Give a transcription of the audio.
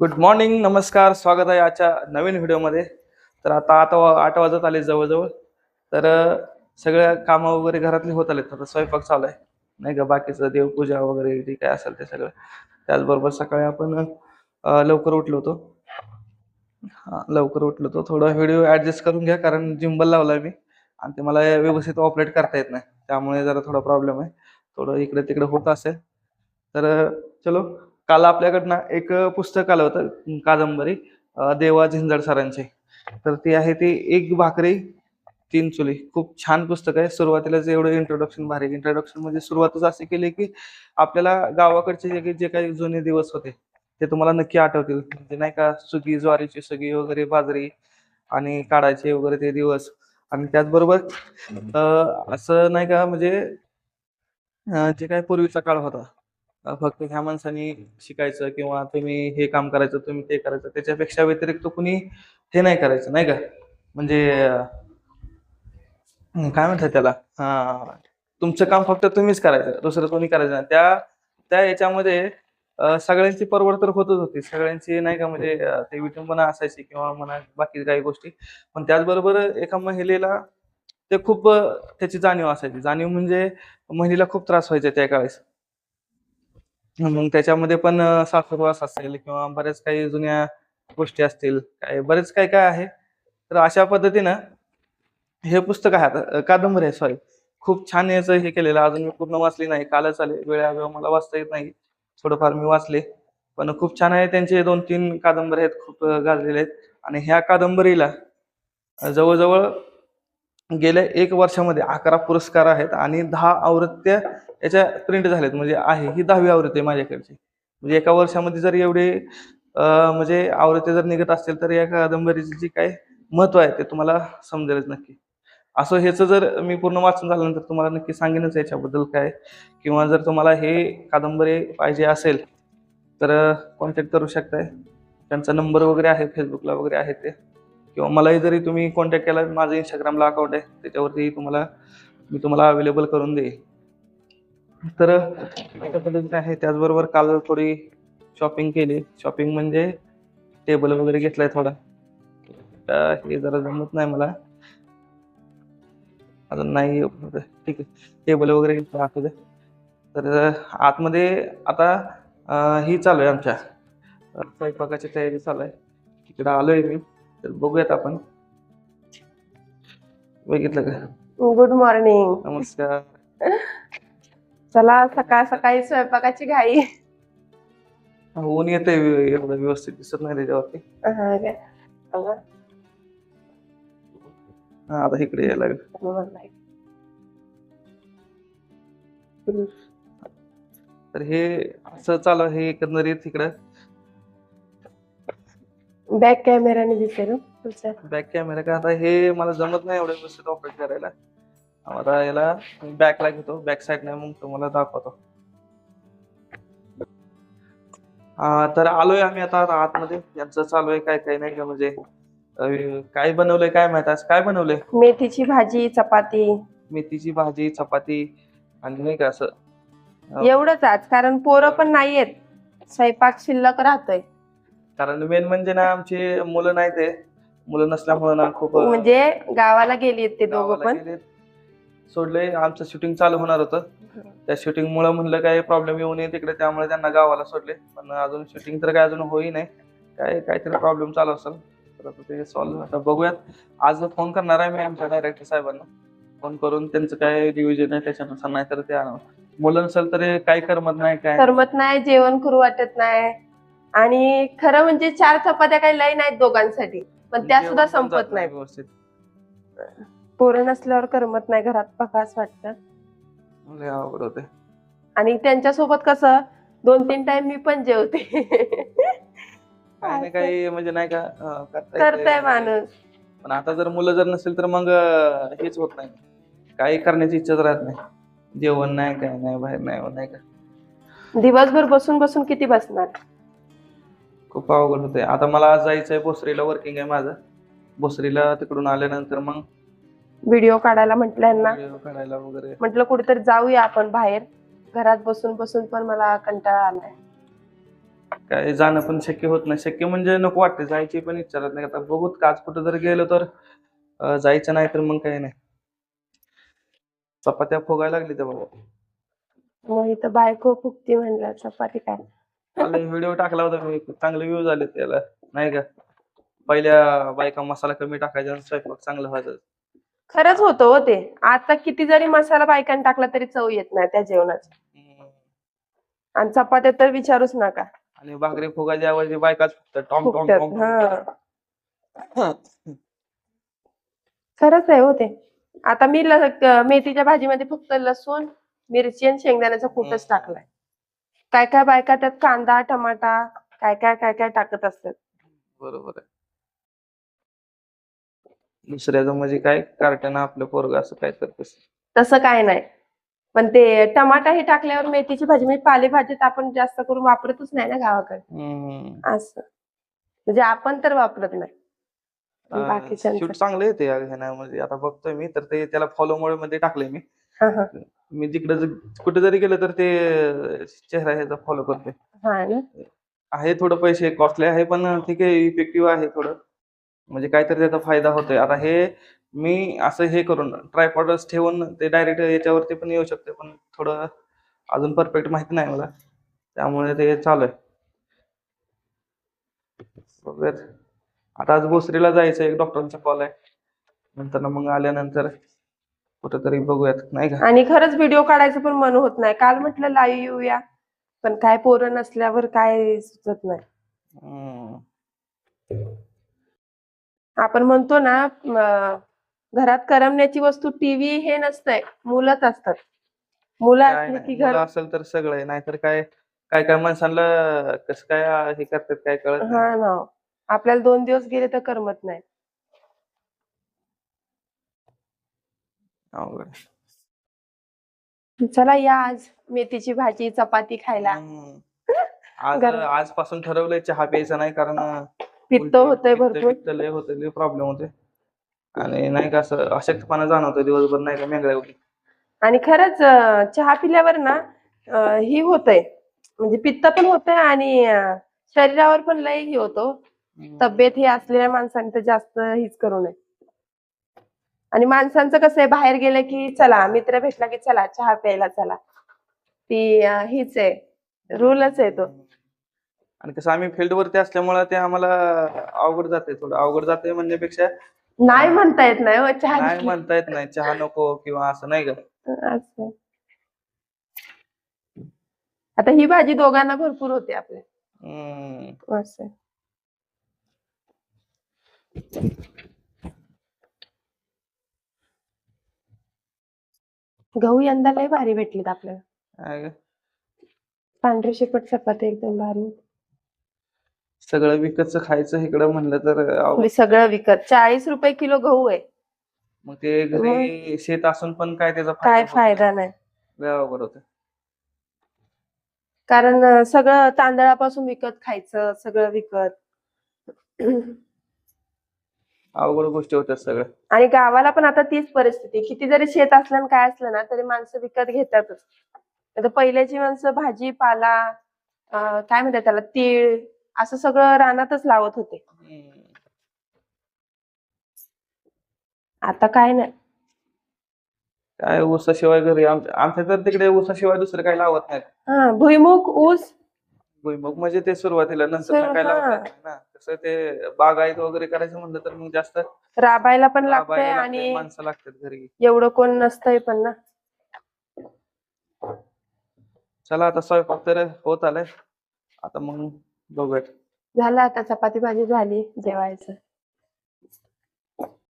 Good morning नमस्कार स्वागत आहे आजच्या नवीन व्हिडिओमध्ये. तर आता आता आठ वाजत आले जवळजवळ. तर सगळ्या कामं वगैरे घरातली होत आलेत. आता स्वयंपाक चालू आहे. नाही का? बाकीचं देवपूजा वगैरे जे काय असेल ते सगळं. त्याचबरोबर सकाळी आपण लवकर उठलो होतो. लवकर उठलो होतो. थोडा व्हिडिओ ऍडजस्ट करून घ्या कारण जिंबल लावला मी. आणि ते मला व्यवस्थित ऑपरेट करता येत नाही. त्यामुळे जरा थोडा प्रॉब्लेम आहे. थोडं इकडे तिकडे होत असेल. तर चलो. काल आपल्याकडनं एक पुस्तक आलं होतं कादंबरी देवा झिंजड सरांची. तर ती आहे ती एक भाकरी तीन चुली. खूप छान पुस्तक आहे. सुरुवातीलाच एवढं इंट्रोडक्शन भारी. इंट्रोडक्शन म्हणजे सुरुवातच असे केली की आपल्याला गावाकडचे जे काही- जे काही जुने दिवस होते ते तुम्हाला नक्की आठवतील. म्हणजे नाही का सुगी ज्वारीची सुगी वगैरे बाजरी आणि काढायचे वगैरे ते दिवस. आणि त्याचबरोबर असं नाही का म्हणजे जे काही पूर्वीचा काळ होता फक्त ह्या माणसाने शिकायचं किंवा तुम्ही हे काम करायचं तुम्ही ते करायचं त्याच्यापेक्षा व्यतिरिक्त कुणी हे नाही करायचं नाही का? म्हणजे काय म्हणतात त्याला? हा तुमचं काम फक्त तुम्हीच करायचं दुसरं कोणी करायचं नाही. त्या त्या याच्यामध्ये सगळ्यांची परवड तर होतच होती. सगळ्यांची नाही का म्हणजे ते विटंबना असायची किंवा म्हणा बाकी काही गोष्टी. पण त्याचबरोबर एका महिलेला ते खूप त्याची जाणीव असायची. जाणीव म्हणजे महिलेला खूप त्रास व्हायचा त्या काळेस मग त्याच्यामध्ये पण साखरवास असेल किंवा बऱ्याच काही जुन्या गोष्टी असतील काय बरेच काय काय आहे. तर अशा पद्धतीनं हे पुस्तक आहे आता कादंबरी आहे सॉरी खूप छान याचं हे केलेलं अजून मी पूर्ण वाचली नाही कालच आले वेळावेळा मला वाचता येत नाही. थोडंफार मी वाचले. पण खूप छान आहे त्यांचे दोन तीन कादंबरी आहेत खूप गाजलेले आहेत. आणि ह्या कादंबरीला जवळजवळ गेल्या एक वर्षामध्ये अकरा पुरस्कार आहेत आणि दहा आवृत्त्या याच्या प्रिंट झाल्यात म्हणजे आहे ही दहावी आवृत्ती आहे माझ्याकडची. म्हणजे एका वर्षामध्ये जर एवढे म्हणजे आवृत्त्या जर निघत असतील तर या कादंबरीचे जे काय महत्त्व आहे ते तुम्हाला समजेलच नक्की. असं ह्याचं जर मी पूर्ण वाचून झाल्यानंतर तुम्हाला नक्की सांगेनच याच्याबद्दल काय. किंवा जर तुम्हाला हे कादंबरी पाहिजे असेल तर कॉन्टॅक्ट करू शकताय. त्यांचा नंबर वगैरे आहे फेसबुकला वगैरे आहे ते. किंवा मलाही जरी तुम्ही कॉन्टॅक्ट केला माझं इंस्टाग्रामला अकाउंट आहे त्याच्यावरती तुम्हाला मी तुम्हाला अवेलेबल करून देईल तर अशा पद्धतीने आहे. त्याचबरोबर काल थोडी शॉपिंग केली. शॉपिंग म्हणजे टेबल वगैरे घेतलाय थोडा. हे जरा जमत नाही मला. अजून नाही ठीक आहे. टेबल वगैरे घेतलं तर आतमध्ये आता ही चालू आहे आमच्या. स्वयंपाकाची तयारी चालू आहे. तिकडं आलोय मी. तर बघूयात आपण. बघितलं का? Good morning. नमस्कार. चला सकाळ सकाळी स्वयंपाकाची घाई. ऊन येते एवढं व्यवस्थित दिसत नाही त्याच्यावरती. हा काय? बघा, हा आता इकडे यायला लागलं. तर हे असं चालू आहे एकंदरीत इकडं. बॅक कॅमेराने दिसेल तुमच्या बॅक कॅमेरा का आता हे मला जमत नाही एवढं व्यवस्थित ऑपरेट करायला. आता याला बॅकला घेतो बॅक साईड नाही मग तुम्हाला दाखवतो. तर आलोय आम्ही आता आतमध्ये. यांचं चालू आहे काय काय नाही का म्हणजे काय बनवलंय काय माहीत आज? काय बनवलंय? मेथीची भाजी चपाती. मेथीची भाजी चपाती आणि नाही का असं. एवढंच आज कारण पोरं पण नाहीयेत. स्वयंपाक शिल्लक राहतोय. कारण मेन म्हणजे ना आमची मुलं नाही ते मुलं नसल्यामुळे ना खूप म्हणजे गावाला गेलीत ते दोघं पण. सोडले आमचं शूटिंग चालू होणार होतं. त्या शूटिंग मुळे म्हणलं काय प्रॉब्लेम येऊ नये तिकडे त्यामुळे त्यांना गावाला सोडले. पण अजून शूटिंग तर काय अजून होई नाही. काय काहीतरी प्रॉब्लेम चालू असेल. तर ते सॉल्व्ह आता बघूयात. आज फोन करणार आहे मी आमच्या डायरेक्टर साहेबांना. फोन करून त्यांचं काय डिव्हिजन आहे त्याच्यानुसार नाही तर ते आणू मुलं नसेल तर काय करमत नाही काय करमत नाही जेवण करू वाटत नाही. आणि खरं म्हणजे चार चपात्या काही लई नाहीत दोघांसाठी पण त्या सुद्धा संपत नाही व्यवस्थित. पोरं नसल्यावर करमत नाही घरात बघाच वाटतं. लय अवघड होते आणि त्यांच्यासोबत कसं दोन तीन टाइम मी पण जेवते. काही ना काही म्हणजे नाही का अं, करता येतंय. करताय माणूस. पण आता जर मुलं जर नसेल तर मग अं, हेच होत नाही. काही करण्याची इच्छाच राहत नाही. जेवण नाही काय नाही बाहेर नाही नाही का. दिवसभर बसून बसून किती बसणार? खूप अवघड होते आता मला आज जायचंय भोसरीला वर्किंग आहे माझं. भोसरीला तिकडून आल्यानंतर मग व्हिडिओ काढायला म्हटलं यांना. Video काढायला वगैरे. म्हटलं कुठेतरी जाऊया आपण बाहेर. घरात बसून बसून पण मला कंटाळा आलाय. काय जाणं पण शक्य होत नाही. शक्य म्हणजे नको वाटते जायची पण इच्छा राहत नाही. आता बघूत का आज कुठं जर गेलो तर अं, जायचं नाही तर मग काही नाही. चपात्या फुगायला लागली त्या बाबा मग इथं बायको फुकती म्हणलं. चपाती काय? व्हिडिओ टाकला होता मी. चांगले व्ह्यू झाले त्याला. नाही का? पहिल्या बायका मसाला कमी टाकायचा आणि स्वयंपाक चांगलं व्हायचं. खरंच होतं हो ते. आता किती जरी मसाला बायकांनी टाकला तरी चव येत नाही त्या जेवणाची. हम्म. आणि चपात्या तर विचारूच नका. आणि भाकरी फुगायच्या ऐवजी बायकाच फक्त टॉम टॉम फुकट्यात टॉम हा. खरंच आहे हो ते. आता मी ल- क- मेथीच्या भाजीमध्ये फक्त लसूण मिरची आणि शेंगदाण्याचा कूटच हम्म. टाकलाय. काय काय बायका त्यात कांदा टमाटा काय काय काय काय टाकत असतात. बरोबर आहे. दुसऱ्याचं म्हणजे काय? कार्टन आपलं पोरग असं काय करतेस तसं. काय नाही. पण ते टमाटा हे टाकल्यावर मेथीची भाजी म्हणजे पालेभाजीत आपण जास्त करून वापरतच नाही ना गावाकडे. असं. म्हणजे आपण तर वापरत नाही. पण अं, बाकीच्यांचं. शूट चांगले येते ह्यामध्ये आता बघतोय मी तर ते त्याला फॉलो मोडमध्ये टाकले मी. हा हा. मी जिकडे कुठे जरी गेलं तर ते चेहरा ह्याचा फॉलो करते. हा ना. आहे थोडं पैसे कॉस्टली आहे पण ठीक आहे इफेक्टिव्ह आहे थोडं. म्हणजे काहीतरी त्याचा फायदा होतोय. आता हे मी असं हे करून ट्रायपॉडच ठेवून ते डायरेक्ट याच्यावरती पण येऊ शकते पण थोडं अजून परफेक्ट माहिती नाही मला. त्यामुळे ते चालू आहे. बघूयात. आता आज भोसरीला जायचं एक डॉक्टरांचा कॉल आहे. नंतर मग आल्यानंतर कुठंतरी बघूयात नाही का? आणि खरंच व्हिडिओ काढायचं पण मन होत नाही. काल म्हटलं लाईव्ह येऊया. पण काय पोरं नसल्यावर काय सुचत नाही. हम्म. आपण म्हणतो ना घरात करमण्याची वस्तू टीव्ही हे नसतंय. मुलंच असतात. मुलं काय असली नाही, की मुलं घर असेल तर सगळं आहे नाहीतर काय काय काय माणसांना कसं काय हे करतात काय कळत नाही. हा ना. आपल्याला दोन दिवस गेले तर करमत नाही. अवघड. चला या आज मेथीची भाजी चपाती खायला. हम्म. आज गरम. आजपासून ठरवलंय चहा प्यायचा नाही कारण पित्त उलटी- होतंय पित्त- भरपूर. पित्त लय होते लय प्रॉब्लेम होते आणि नाही का असं अशक्तपणा जाणवतोय दिवसभर नाही का मेंगळ्या होती आणि खरंच अं, चहा पिल्यावर ना अं, ही होतंय. म्हणजे पित्त पण होतंय आणि अं, शरीरावर पण लय ही होतो. तब्येत ही असलेल्या माणसांनी तर जास्त हीच करू नये. आणि माणसांचं कसं आहे बाहेर गेलं की चला मित्र भेटला की चला चहा प्यायला चला. ती अं, हीच आहे रूलच आहे तो. आणि कसं आम्ही फील्ड वरती असल्यामुळे ते आम्हाला अवघड जाते थोडं. अवघड जाते म्हणण्यापेक्षा नाही म्हणता येत नाही हो चहा नाही घेतली. म्हणता येत नाही. चहा नको किंवा असं नाही का? असं. आता ही भाजी दोघांना भरपूर होते आपल्या हम्म. असं गहू यंदा लय भारी भेटलीत आपल्याला. ग? पांढरी शिपट चपाती एकदम भारी. सगळं विकतचं खायचं इकडं म्हणलं तर. होय, सगळं विकत. चाळीस रुपये किलो गहू आहे. मग ते घरी शेत असून पण काय त्याचा काय होत नाही. फायदा नाही. लय अवघड होतं कारण अं, सगळं तांदळापासून विकत खायचं सगळं विकत. अवघड गोष्टी होत्या सगळ्या आणि गावाला पण आता तीच परिस्थिती. किती जरी शेत असलं आणि काय असलं ना तरी माणसं विकत घेतातच आता पहिल्याची माणसं भाजीपाला अं, काय म्हणतात त्याला तीळ असं सगळं रानातच लावत होते. आता काय नाही काय ऊसाशिवाय घरी आमच्या आमच्या तर तिकडे ऊसाशिवाय दुसरं काही लावत नाहीत हा भुईमुग ऊस भुईमुग म्हणजे ते सुरुवातीला नंतर हा. ना. कसं ते बागायत वगैरे करायचं म्हणलं तर मग जास्त राबायला पण लागतंय, आणि माणसं लागतात घरी. एवढं कोण नसतंय पण ना. चला आता स्वयंपाक तर होत आलाय. आता मग बघूयात. झालं आता चपाती भाजी झाली जेवायचं.